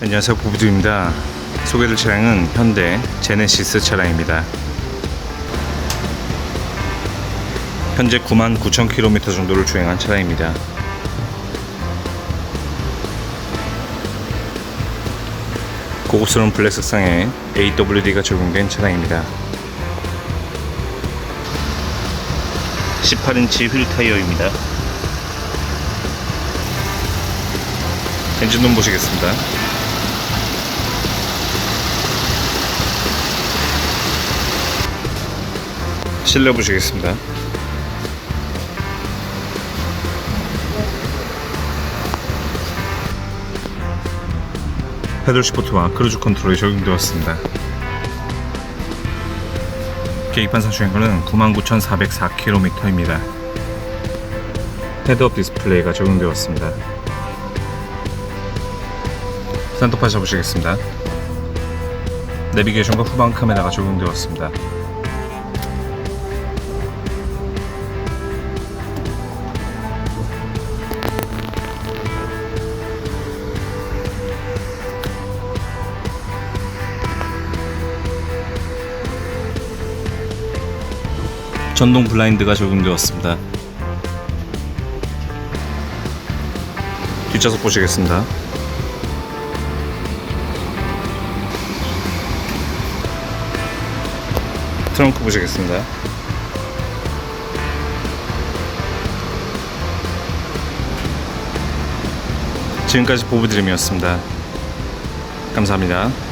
안녕하세요. 보부두입니다. 소개될 차량은 현대 제네시스 차량입니다. 현재 99,000km 정도를 주행한 차량입니다. 고급스러운 블랙 색상에 AWD가 적용된 차량입니다. 18인치 휠 타이어입니다. 엔진룸 보시겠습니다 실내 보시겠습니다. 패들 시프트와 크루즈 컨트롤이 적용되었습니다. 계기판 주행거리는 99,404km입니다. 헤드업 디스플레이가 적용되었습니다. 센터파 잡으시겠습니다. 내비게이션과 후방 카메라가 적용되었습니다. 전동 블라인드가 적용되었습니다. 뒷좌석 보시겠습니다. 트렁크 보시겠습니다. 지금까지 보부드림이었습니다. 감사합니다.